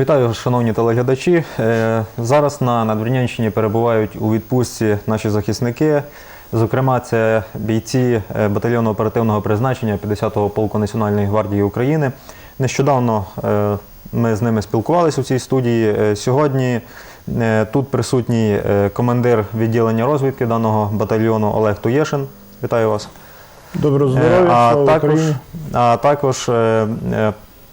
Вітаю, шановні телеглядачі. Е, Зараз на Надвірнянщині перебувають у відпустці наші захисники. Зокрема, це бійці е, батальйону оперативного призначення 50-го полку Національної гвардії України. Нещодавно е, ми з ними спілкувалися у цій студії. Сьогодні тут присутній командир відділення розвідки даного батальйону Олег Туєшин. Вітаю вас. Доброго здоров'я, А також, а також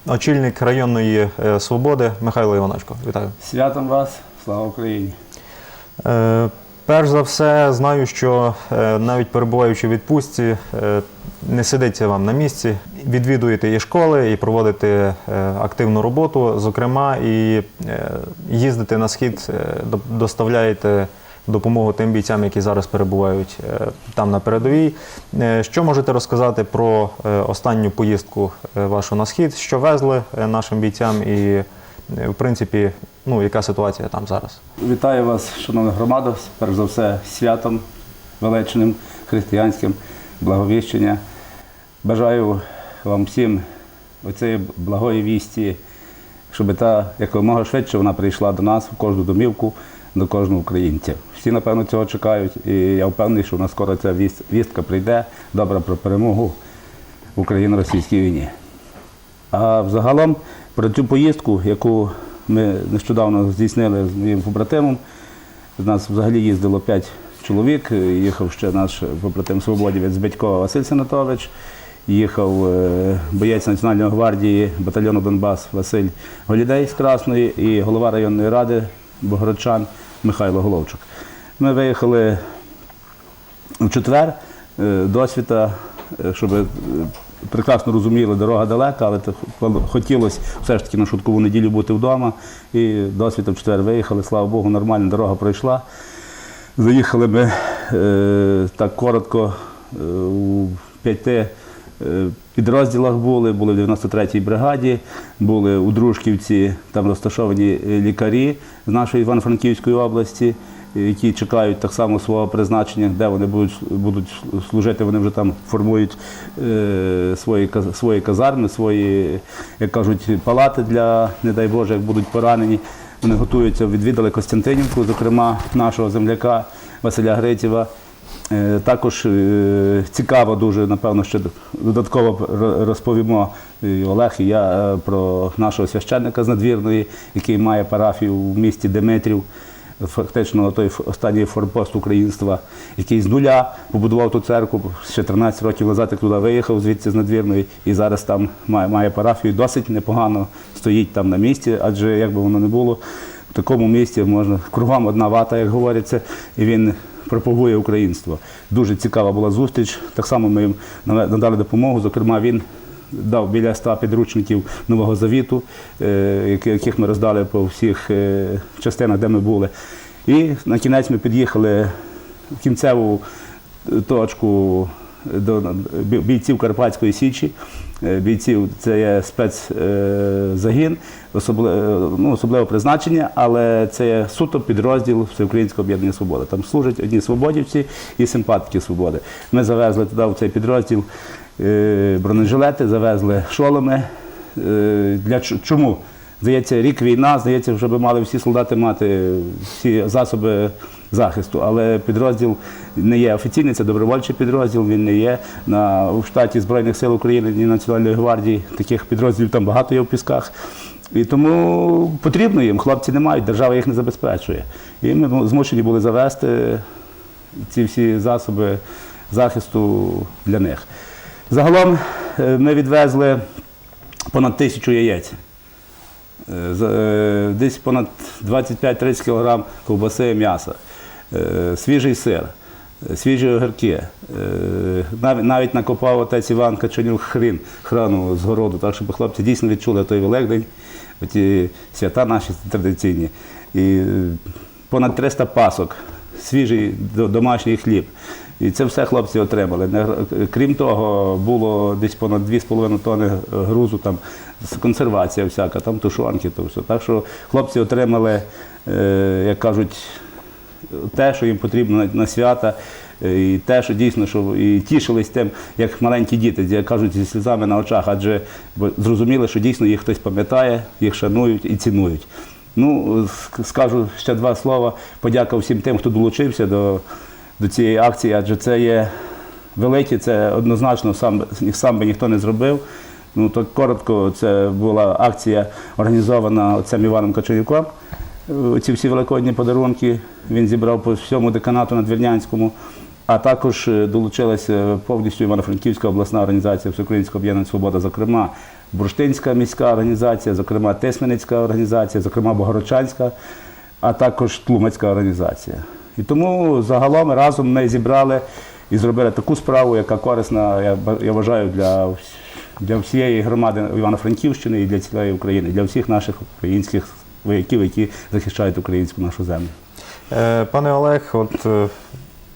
очільник районної е, свободи Михайло Іваночко. Вітаю. Святом вас, слава Україні! Е, Перш за все, знаю, що е, навіть перебуваючи в відпустці, е, не сидиться вам на місці. Відвідуєте і школи, і проводите е, активну роботу. Зокрема, і е, їздите на схід, е, до- доставляєте допомогу тим бійцям, які зараз перебувають е, там на передовій. Е, Що можете розказати про е, останню поїздку вашу на схід? Що везли нашим бійцям, і в принципі, ну яка ситуація там зараз? Вітаю вас, шановна громада, перш за все, святом величним, християнським, благовіщення. Бажаю вам всім оцієї благої вісті, щоб та якомога швидше вона прийшла до нас, в кожну домівку, до кожного українця. Всі, напевно, цього чекають, і я впевнений, що у нас скоро ця вістка прийде, добра про перемогу в Україно-російській війні. А взагалом про цю поїздку, яку ми нещодавно здійснили з моїм побратимом, з нас взагалі їздило 5 чоловік. Їхав ще наш побратим свободівець Бедько Василь Сенатович, їхав е, боєць Національної гвардії батальйону Донбас Василь Голідей з Красної і голова районної ради Богородчан Михайло Головчук. Ми виїхали в четвер е, досвіта, е, щоб е, прекрасно розуміли, дорога далека, але хотілося все ж таки на шуткову неділю бути вдома. І досвіта в четвер виїхали, слава Богу, нормально дорога пройшла. Заїхали ми так коротко у п'яти підрозділах були, були в 93-й бригаді, були у Дружківці, там розташовані е, лікарі з нашої Івано-Франківської області, е, які чекають так само свого призначення, де вони будуть, будуть служити, вони вже там формують е, свої, свої казарми, свої, як кажуть, палати для, не дай Боже, як будуть поранені. Вони готуються, відвідали Костянтинівку, зокрема нашого земляка Василя Гритєва. Е, Також е, цікаво дуже, напевно, що додатково розповімо і Олег і я е, про нашого священника з надвірної, який має парафію в місті Димитрів. Фактично той останній форпост українства, який з нуля побудував ту церкву, ще 13 років назад як туди виїхав звідси з надвірної, і зараз там має, має парафію. Досить непогано стоїть там на місці, адже як би воно не було, в такому місці можна кругом одна вата, як говориться, і він пропагує українство. Дуже цікава була зустріч. Так само ми їм надали допомогу. Зокрема, він дав біля ста підручників Нового Завіту, е, яких ми роздали по всіх е, частинах, де ми були. І на кінець ми під'їхали в кінцеву точку до бійців Карпатської Січі. Е, Бійців це є спецзагін, особливо, ну, особливе призначення, але це є суто підрозділ Всеукраїнського об'єднання свободи. Там служать одні свободівці і симпатики свободи. Ми завезли туди в цей підрозділ е, бронежилети, завезли шоломи. Е, Для чому? Здається, рік війна, здається, вже би мали всі солдати мати всі засоби захисту. Але підрозділ не є офіційний, це добровольчий підрозділ, він не є на у штаті Збройних сил України ні Національної гвардії. Таких підрозділів там багато є в пісках. І тому потрібно їм, хлопці не мають, держава їх не забезпечує. І ми змушені були завести ці всі засоби захисту для них. Загалом е, ми відвезли понад тисячу яєць. Е, е, Десь понад 25-30 кг ковбаси і м'яса, е, свіжий сир, свіжі огірки. Навіть, накопав отець Іван Качанюк хрін, храну з городу, так щоб хлопці дійсно відчули той Великдень, ті свята наші традиційні. І понад 300 пасок, свіжий домашній хліб. І це все хлопці отримали. Крім того, було десь понад 2,5 тонни грузу, там консервація всяка, там тушонки, то все. Так що хлопці отримали, е, як кажуть, те, що їм потрібно на, свята, е, і те, що дійсно що і тішились тим, як маленькі діти, як кажуть, зі сльозами на очах, адже зрозуміли, що дійсно їх хтось пам'ятає, їх шанують і цінують. Ну, скажу ще два слова. Подяка всім тим, хто долучився до, до цієї акції, адже це є великі, це однозначно сам, сам би ніхто не зробив. Ну, так коротко, це була акція організована отцем Іваном Каченюком. Ці всі великодні подарунки він зібрав по всьому деканату Надвірнянському, а також е, долучилася повністю Івано-Франківська обласна організація Всеукраїнського об'єднання Свобода, зокрема Бурштинська міська організація, зокрема Тисменицька організація, зокрема Богородчанська, а також Тлумацька організація. І тому загалом разом ми зібрали і зробили таку справу, яка корисна, я, я вважаю, для, для всієї громади Івано-Франківщини і для цілої України, для всіх наших українських вояків, які захищають українську нашу землю. Е, Пане Олег, от е,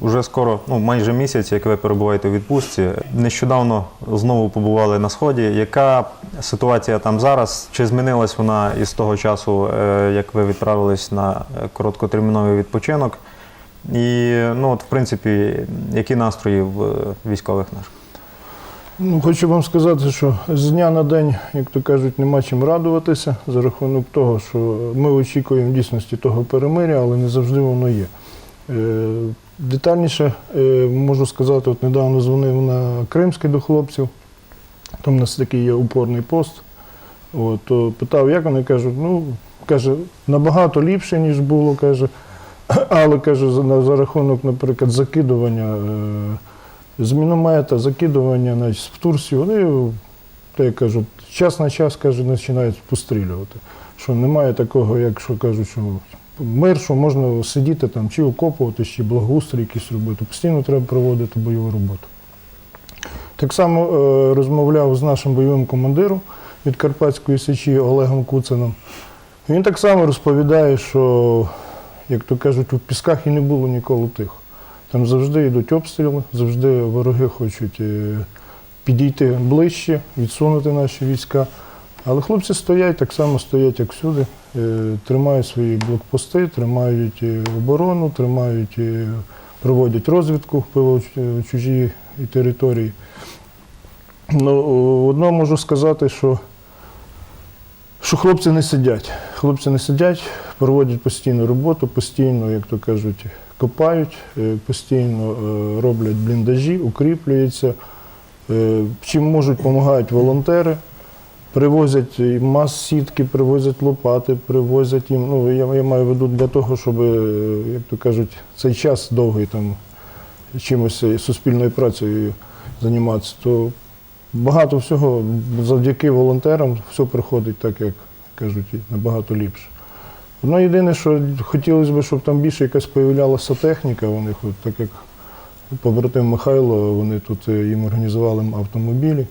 уже скоро, ну майже місяць, як ви перебуваєте у відпустці. Нещодавно знову побували на сході. Яка ситуація там зараз? Чи змінилась вона із того часу, е, як ви відправились на е, короткотерміновий відпочинок? І ну, от, в принципі, які настрої в е, військових наших? Ну, хочу вам сказати, що з дня на день, як то кажуть, нема чим радуватися за рахунок того, що ми очікуємо дійсності того перемиря, але не завжди воно є. Детальніше е, можу сказати, от недавно дзвонив на Кримський до хлопців, там у нас такий є упорний пост. От, то питав, як вони кажуть, ну, каже, набагато ліпше, ніж було, каже, але каже, за, за рахунок, наприклад, закидування. Е, з міномета, закидування значить, в Турцію, вони, так як кажуть, час на час каже, починають пострілювати. Що немає такого, як що кажуть, що мир, що можна сидіти там, чи окопувати, чи благоустрій якийсь робити. Постійно треба проводити бойову роботу. Так само е, розмовляв з нашим бойовим командиром від Карпатської Сечі Олегом Куцином. Він так само розповідає, що, як то кажуть, у пісках і не було ніколи тихо. Там завжди йдуть обстріли, завжди вороги хочуть е, підійти ближче, відсунути наші війська. Але хлопці стоять, так само стоять, як всюди, тримають свої блокпости, тримають е, оборону, тримають, е, проводять розвідку по е, чужій території. Ну, одно можу сказати, що, що хлопці не сидять. Хлопці не сидять, проводять постійну роботу, постійно, як то кажуть, копають, е, постійно е, роблять бліндажі, укріплюються. Е, Чим можуть, допомагають волонтери. Привозять мас-сітки, привозять лопати, привозять їм. Ну, я, я маю в виду для того, щоб, е, як то кажуть, цей час довгий там чимось е, суспільною працею займатися, то багато всього завдяки волонтерам все приходить так, як кажуть, набагато ліпше. Одно єдине, що хотілося б, щоб там більше якась появлялася техніка у них, так як побратим Михайло, вони тут е, їм організували автомобілі.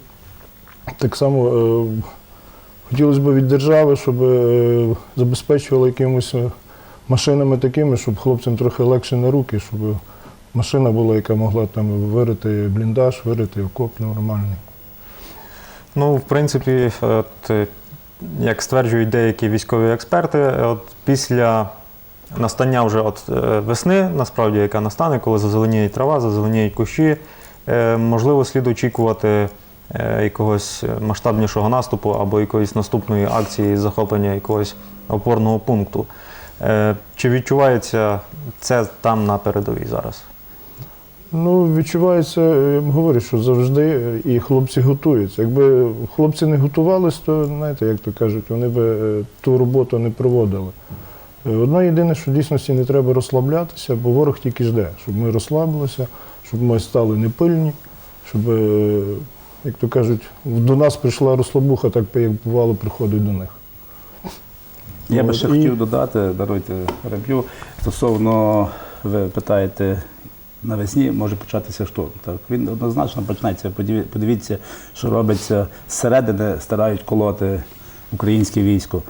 Так само е, хотілося б від держави, щоб е, забезпечували якимось е, машинами такими, щоб хлопцям трохи легше на руки, щоб машина була, яка могла там вирити бліндаж, вирити окоп нормальний. Ну, в принципі, от, е, як стверджують деякі військові експерти, от після настання вже от е, весни, насправді, яка настане, коли зазеленіє трава, зазеленіють кущі, можливо, слід очікувати якогось масштабнішого наступу або якоїсь наступної акції захоплення якогось опорного пункту. Е, Чи відчувається це там на передовій зараз? Ну, відчувається, я говорю, що завжди е, і хлопці готуються. Якби хлопці не готувалися, то знаєте, як то кажуть, вони б е, ту роботу не проводили. Е, Одно єдине, що в дійсності не треба розслаблятися, бо ворог тільки жде, щоб ми розслабилися, щоб ми стали непильні, щоб, е, як то кажуть, до нас прийшла розслабуха, так як бувало, приходить до них. Я би ще і- хотів додати, даруйте реб'ю, стосовно, ви питаєте, навесні може початися штурм. Так, він однозначно почнеться. Подивіться, що робиться зсередини, старають колоти українське військо.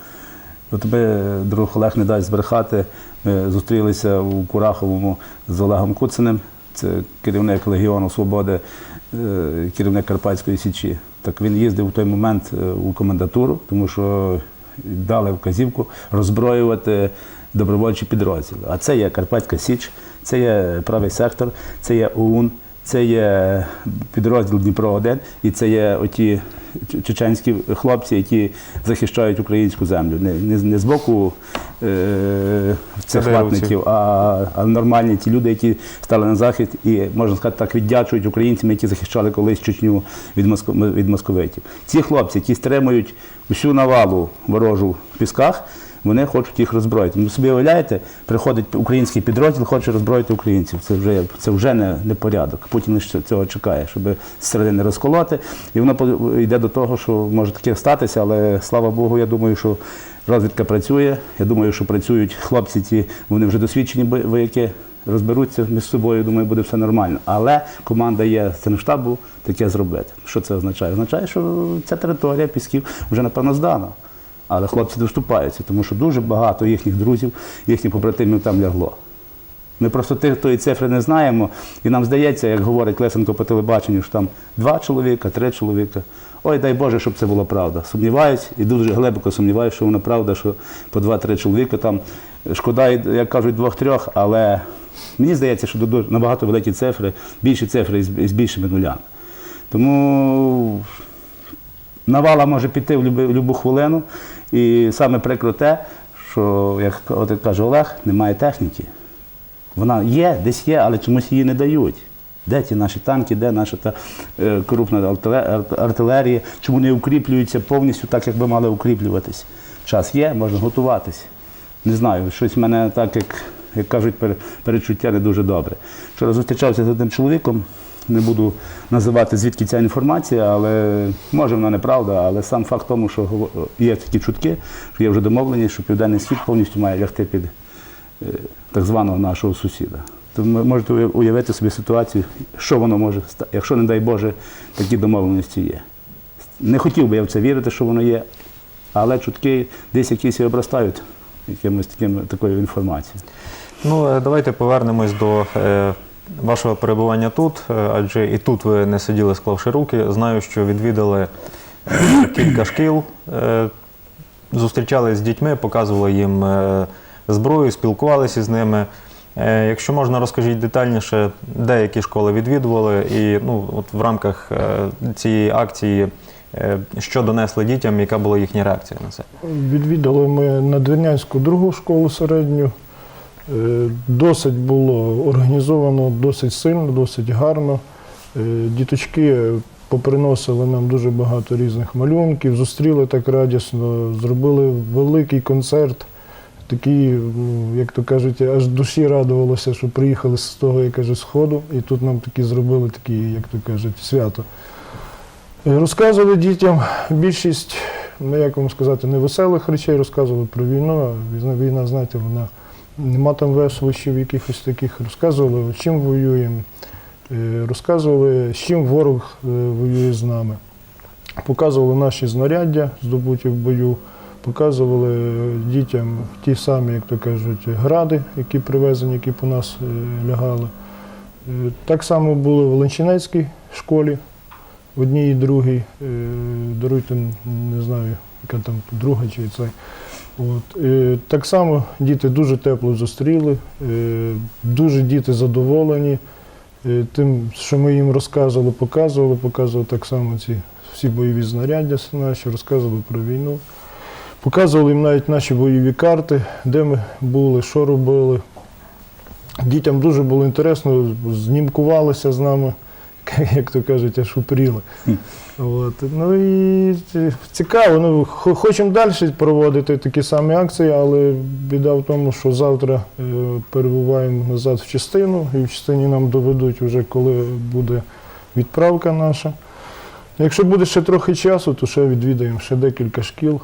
Ми, друг Олег не дасть збрехати. Ми зустрілися у Кураховому з Олегом Куциним, це керівник Легіону Свободи, керівник Карпатської Січі. Так він їздив у той момент е, у комендатуру, тому що дали вказівку роззброювати добровольчі підрозділи. А це є Карпатська Січ, це є правий сектор, це є ОУН, це є підрозділ Дніпро 1 і це є оті чеченські хлопці, які захищають українську землю. Не, не, не з боку е, цих ватників, а, а нормальні ті люди, які стали на захід і, можна сказати, так віддячують українцям, які захищали колись Чечню від, моско- від московитів. Ці хлопці, які стримують усю навалу ворожу в пісках, вони хочуть їх роззброїти. Ну, собі уявляєте, приходить український підрозділ, хоче роззброїти українців. Це вже, це вже не, не порядок. Путін цього чекає, щоб середини розколоти. І воно йде до того, що може таке статися, але слава Богу, я думаю, що розвідка працює. Я думаю, що працюють хлопці ті, вони вже досвідчені вояки. Розберуться між собою, думаю, буде все нормально. Але команда є з штабу таке зробити. Що це означає? Означає, що ця територія пісків вже напевно здана. Але хлопці доступаються, тому що дуже багато їхніх друзів, їхніх побратимів там лягло. Ми просто тих тої цифри не знаємо, і нам здається, як говорить Лесенко по телебаченню, що там два чоловіка, три чоловіка. Ой, дай Боже, щоб це була правда. Сумніваюсь і дуже глибоко сумніваюся, що вона правда, що по два-три чоловіка там шкода, як кажуть, двох-трьох, але мені здається, що набагато великі цифри, більші цифри із більшими нулями. Тому навала може піти в любу хвилину. І саме прикро те, що, як от каже Олег, немає техніки. Вона є, десь є, але чомусь її не дають. Де ті наші танки, де наша та е, крупна артилерія, чому не укріплюються повністю так, як би мали укріплюватись? Час є, можна готуватись. Не знаю, щось в мене так, як, як кажуть, пере- перечуття не дуже добре. Вчора зустрічався з одним чоловіком, не буду називати звідки ця інформація, але може вона неправда, але сам факт тому, що є такі чутки, що є вже домовленість, що Південний Схід повністю має лягти під е, так званого нашого сусіда. То ви можете уявити собі ситуацію, що воно може ста- якщо, не дай Боже, такі домовленості є. Не хотів би я в це вірити, що воно є, але чутки десь якісь і обростають якимось таким, такою інформацією. Ну, е, давайте повернемось до е, вашого перебування тут, е, адже і тут ви не сиділи, склавши руки. Знаю, що відвідали е, кілька шкіл, е, зустрічалися з дітьми, показували їм зброю, спілкувалися з ними. Якщо можна, розкажіть детальніше, де які школи відвідували, і ну, от в рамках цієї акції, що донесли дітям, яка була їхня реакція на це? Відвідали ми Надвірнянську другу школу середню. Е, Досить було організовано, досить сильно, досить гарно. Е, Діточки поприносили нам дуже багато різних малюнків, зустріли так радісно, зробили великий концерт. Такий, ну, як то кажуть, аж душі радувалося, що приїхали з того, я кажу, сходу, і тут нам такі зробили такі, як то кажуть, свято. Е, Розказували дітям більшість, ну як вам сказати, невеселих речей, розказували про війну. Війна, знаєте, вона нема там веселощів якихось таких. Розказували, чим воюємо, е, розказували, з чим ворог е, воює з нами. Показували наші знаряддя, здобуті в бою, показували дітям ті самі, як то кажуть, гради, які привезені, які по нас е, лягали. Е, Так само були в Ленчинецькій школі, в одній і другій. Е, Даруйте, не знаю, яка там друга чи це. От. Е, Так само діти дуже тепло зустріли, е, дуже діти задоволені е, тим, що ми їм розказували, показували, показували так само ці всі бойові знаряддя наші, розказували про війну. Показували їм навіть наші бойові карти, де ми були, що робили. Дітям дуже було інтересно, знімкувалися з нами, як то кажуть, аж упріли. От. Ну і цікаво. Ну, хочемо далі проводити такі самі акції, але біда в тому, що завтра е, перебуваємо назад в частину, і в частині нам доведуть вже, коли буде відправка наша. Якщо буде ще трохи часу, то ще відвідаємо ще декілька шкіл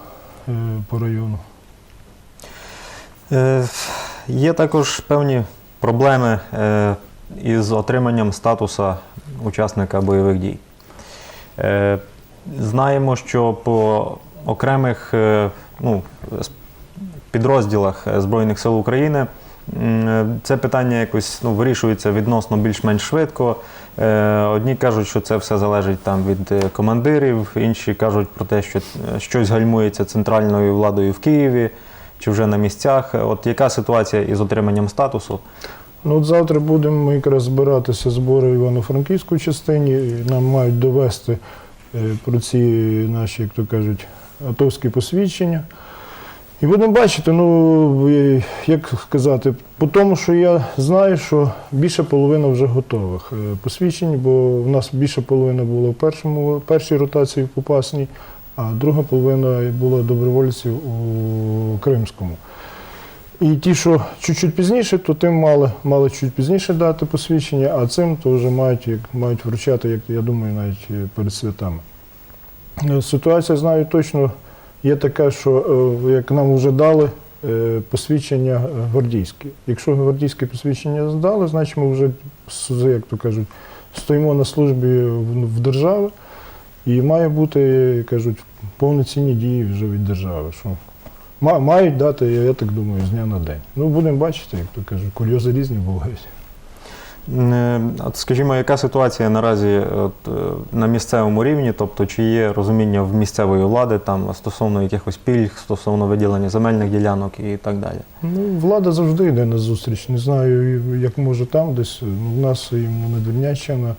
е, по району. Е, Є також певні проблеми е, із отриманням статуса учасника бойових дій. Е, Знаємо, що по окремих е, ну, підрозділах е, Збройних сил України Це питання якось ну, вирішується відносно більш-менш швидко. Одні кажуть, що це все залежить там від командирів, інші кажуть про те, що щось гальмується центральною владою в Києві чи вже на місцях. От яка ситуація із отриманням статусу? Ну, от завтра будемо ми якраз збиратися збори в Івано-Франківську частині. Нам мають довести е, про ці наші, як то кажуть, атовські посвідчення. І будемо бачити, ну, як сказати, по тому, що я знаю, що більше половина вже готових е, посвідчень, бо в нас більше половина була в першому, першій ротації в Попасній, а друга половина була добровольців у Кримському. І ті, що чуть-чуть пізніше, то тим мали, мали чуть пізніше дати посвідчення, а цим то вже мають, мають вручати, як я думаю, навіть е, перед святами. Е, Ситуація знаю точно є така, що е, як нам вже дали посвідчення гвардійське. Якщо гвардійське посвідчення здали, значить ми вже, як то кажуть, стоїмо на службі в, держави і має бути, кажуть, повноцінні дії вже від держави. Що Мають дати, я так думаю, з дня на день. Ну, будемо бачити, як то кажуть, курйози різні бувають. Е, От скажімо, яка ситуація наразі от, е, на місцевому рівні, тобто чи є розуміння в місцевої влади там стосовно якихось пільг, стосовно виділення земельних ділянок і так далі? Ну, влада завжди йде на зустріч. Не знаю, як може там десь. Ну, в нас йому на Дільняччина,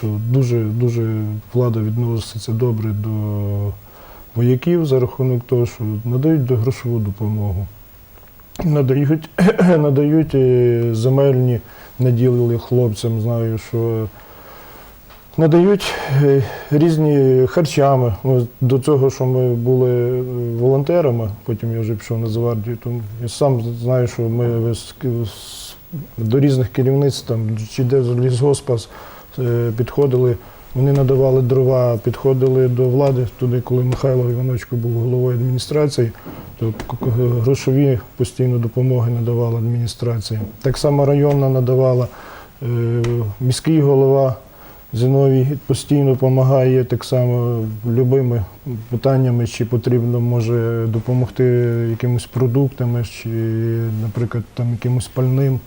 то дуже, дуже влада відноситься добре до вояків за рахунок того, що надають грошову допомогу. Надають, надають е, земельні наділи хлопцям, знаю, що надають е, різні харчами. Ну, до цього, що ми були е, волонтерами, потім я вже пішов на Завардію, то я сам знаю, що ми до різних керівництв, там, чи де з лісгоспас е, підходили, вони надавали дрова, підходили до влади туди, коли Михайло Івановичко був головою адміністрації, то к- к- грошові постійно допомоги надавала адміністрація. Так само районна надавала, е, міський голова Зиновій постійно допомагає так само любими питаннями, чи потрібно може допомогти якимось продуктами, чи, наприклад, там якимось пальним,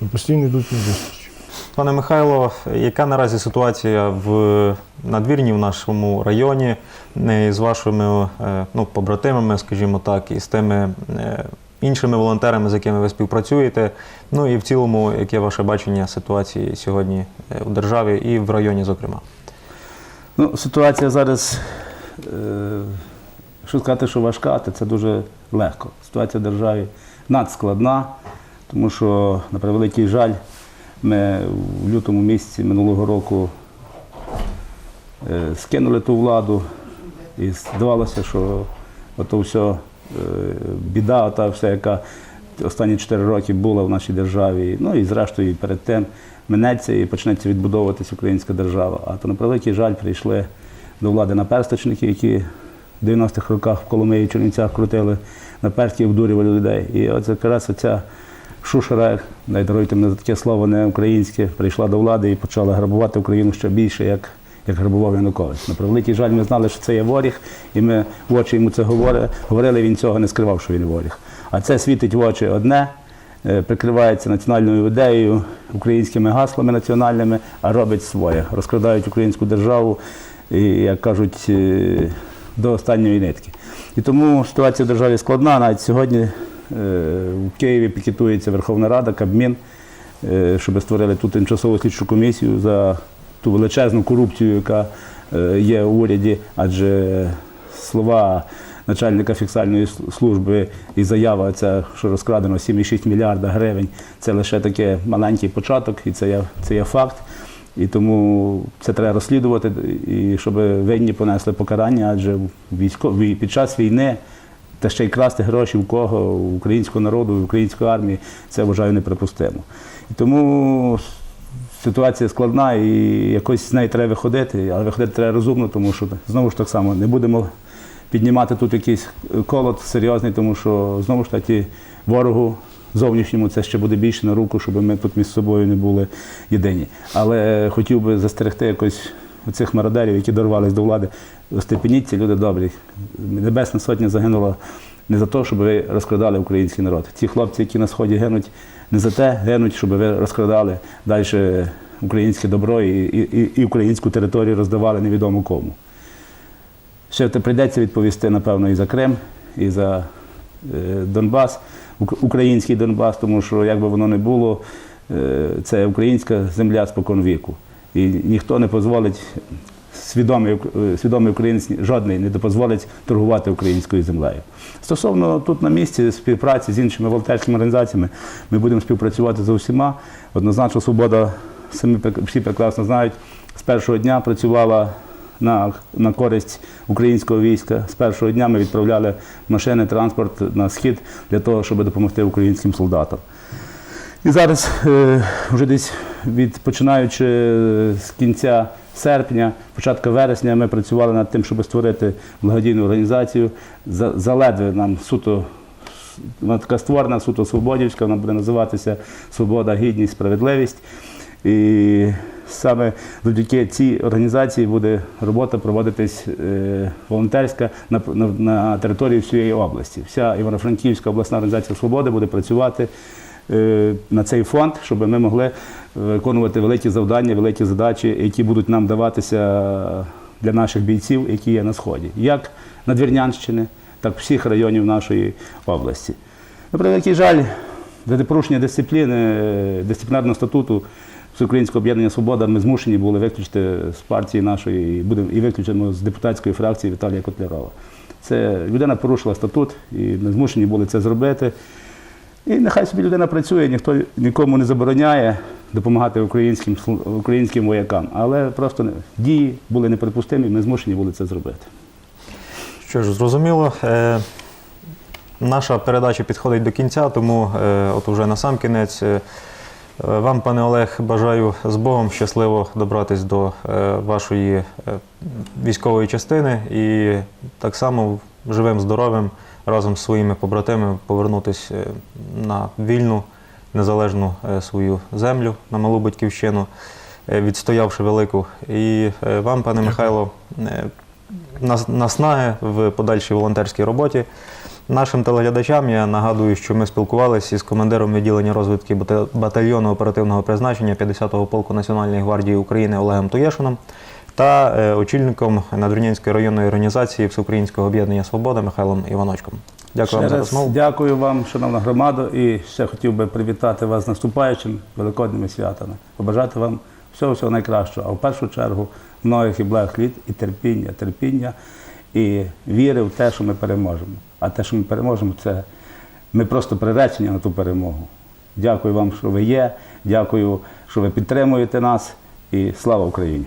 то постійно йдуть на зустріч. Пане Михайло, яка наразі ситуація в надвірні в нашому районі з вашими е, ну, побратимами, скажімо так, і з тими е, іншими волонтерами, з якими ви співпрацюєте? Ну і в цілому, яке ваше бачення ситуації сьогодні е, у державі і в районі, зокрема? Ну, ситуація зараз, якщо сказати, що важка, то це дуже легко. Ситуація в державі надскладна, тому що, на превеликий жаль, ми в лютому місяці минулого року е, скинули ту владу, і здавалося, що ото все біда, та все, яка останні 4 роки була в нашій державі. Ну і зрештою і перед тим минеться і почнеться відбудовуватись українська держава. А то на превеликий жаль прийшли до влади наперсточники, які в 90-х роках в Коломиї і Чернівцях крутили наперстки і вдурювали людей. І от якраз оця шушера, дай даруйте мене за таке слово не українське, прийшла до влади і почала грабувати Україну ще більше, як, як грабував Янукович. На превеликий жаль, ми знали, що це є воріг, і ми в очі йому це говорили, говорили, він цього не скривав, що він воріг. А це світить в очі одне, е, прикривається національною ідеєю, українськими гаслами національними, а робить своє. Розкрадають українську державу, і, як кажуть, е, до останньої нитки. І тому ситуація в державі складна. Навіть сьогодні в Києві пікетується Верховна Рада, Кабмін, е, щоб створили ту тимчасову слідчу комісію за ту величезну корупцію, яка е, є у уряді, адже слова начальника фіксальної служби і заява, ця, що розкрадено 7,6 мільярда гривень, це лише таке маленький початок, і це є, це є факт. І тому це треба розслідувати, і щоб винні понесли покарання, адже військо, під час війни та ще й красти гроші в кого, у українського народу, у української армії, це вважаю неприпустимо. І тому ситуація складна і якось з неї треба виходити, але виходити треба розумно, тому що знову ж так само не будемо піднімати тут якийсь колод серйозний, тому що знову ж таки ворогу зовнішньому це ще буде більше на руку, щоб ми тут між собою не були єдині. Але хотів би застерегти якось цих мародерів, які дорвались до влади. Остепеніться, люди добрі. Небесна сотня загинула не за те, щоб ви розкрадали український народ. Ті хлопці, які на сході гинуть, не за те гинуть, щоб ви розкрадали далі українське добро і, і, і українську територію роздавали невідомо кому. Ще прийдеться відповісти, напевно, і за Крим, і за е, Донбас, український Донбас, тому що як би воно не було, е, це українська земля спокон віку. І ніхто не дозволить, свідомий, е, свідомий українець жодний не дозволить торгувати українською землею. Стосовно тут на місці співпраці з іншими волонтерськими організаціями, ми будемо співпрацювати з усіма. Однозначно, свобода, самі всі прекрасно знають, з першого дня працювала на, на користь українського війська. З першого дня ми відправляли машини, транспорт на схід для того, щоб допомогти українським солдатам. І зараз, е, вже десь від починаючи з кінця серпня, початку вересня, ми працювали над тим, щоб створити благодійну організацію. За- Заледве нам суто вона така створена, суто свободівська, вона буде називатися Свобода, гідність, справедливість. І саме завдяки цій організації буде робота проводитись е, волонтерська на, на, на території всієї області. Вся Івано-Франківська обласна організація Свободи буде працювати на цей фонд, щоб ми могли виконувати великі завдання, великі задачі, які будуть нам даватися для наших бійців, які є на сході, як Надвірнянщини, так і всіх районів нашої області. На превеликий жаль, за порушення дисципліни, е, дисциплінарного статуту Всеукраїнського об'єднання Свобода ми змушені були виключити з партії нашої і будемо і виключимо з депутатської фракції Віталія Котлярова. Це людина порушила статут, і ми змушені були це зробити. І нехай собі людина працює, ніхто нікому не забороняє допомагати українським, українським воякам. Але просто дії були неприпустимі, ми змушені були це зробити. Що ж, зрозуміло. Е, наша передача підходить до кінця, тому е, от уже на сам кінець. е, вам, пане Олег, бажаю з Богом щасливо добратись до вашої військової частини і так само живим, здоровим разом з своїми побратимами повернутися на вільну, незалежну е, свою землю, на малу батьківщину, е, відстоявши велику. І е, вам, пане Михайло, е, нас- наснаги в подальшій волонтерській роботі. Нашим телеглядачам я нагадую, що ми спілкувалися із командиром відділення розвідки бата- батальйону оперативного призначення 50-го полку Національної гвардії України Олегом Туєшином та е, очільником Надвірнянської районної організації Всеукраїнського об'єднання Свобода Михайлом Іваночком. Дякую вам за розмову. дякую вам, шановна громада, і ще хотів би привітати вас з наступаючим великодніми святами. Побажати вам всього всього найкращого, а в першу чергу многих і благих літ і терпіння, терпіння і віри в те, що ми переможемо. А те, що ми переможемо, це ми просто приречені на ту перемогу. Дякую вам, що ви є. Дякую, що ви підтримуєте нас. І слава Україні!